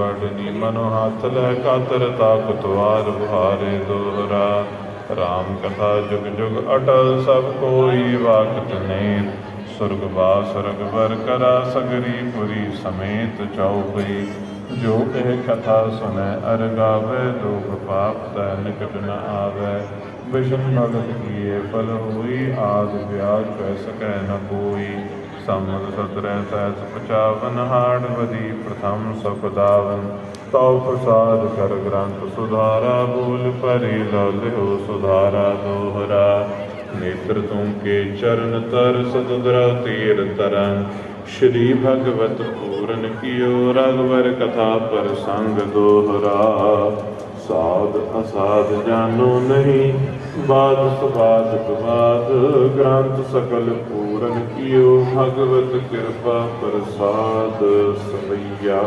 ਵਡਨੀ ਮਨੋ ਹੱਥ ਲੈ ਕਾਤਰ ਤਾਕਤ ਵਾਰ ਦੋਹਰਾ। RAM ਕਥਾ ਜੁਗ ਜੁਗ ਅਟਲ ਸਭ ਕੋਈ ਵਾਕਤ ਨੇ ਸੁਰਗ ਬਾਸੁਰਗ ਵਰ ਕਰਾ ਸਗਰੀ ਪੁਰੀ ਸਮੇਤ ਚਉਪਈ ਜੋ ਇਹ ਕਥਾ ਸੁਨੈ ਅਰ ਗਾਵੇ ਦੁਖ ਪਾਪ ਤੈ ਨਿਕਟ ਨ ਆਵੇ। ਵਿਸ਼ਨ ਭਗਤ ਕੀਏ, ਫਲ ਹੋਈ, ਆਦ ਵਿਆਜ ਕਹਿ ਸਕੈ ਨ ਕੋਈ ਸੰਮਤ ਸਤਰੈ ਸਹਿਸ ਪਚਾਵਨ ਹਾੜ ਵਦੀ ਪ੍ਰਥਮ ਸੁਖਦਾਵਨ ਤਉ ਪ੍ਰਸਾਦ ਕਰ ਗ੍ਰੰਥ ਸੁਧਾਰਾ, ਬੋਲ ਪਰੇ ਲਿਓ ਸੁਧਾਰਾ ਦੋਹਰਾ। ਨੇਤਰ ਤੁਮ ਕੇ ਚਰਨ ਤਰ ਸਤੁਦਰਾ ਤੀਰ ਤਰਨ। ਸ਼੍ਰੀ ਭਗਵਤ ਪੂਰਨ ਕੀਓ ਰਗਵਰ ਕਥਾ ਪਰ ਸੰਗ ਦੋਹਰਾ। ਸਾਧ ਅਸਾਧ ਜਾਨੋ ਨਹੀਂ ਬਾਦ ਸੁਬਾਦ ਬਾਦ ਗ੍ਰੰਥ ਸਕਲ ਪੂਰਨ ਕੀਓ ਭਗਵਤ ਕਿਰਪਾ ਪ੍ਰਸਾਦ ਸਵਈਆ।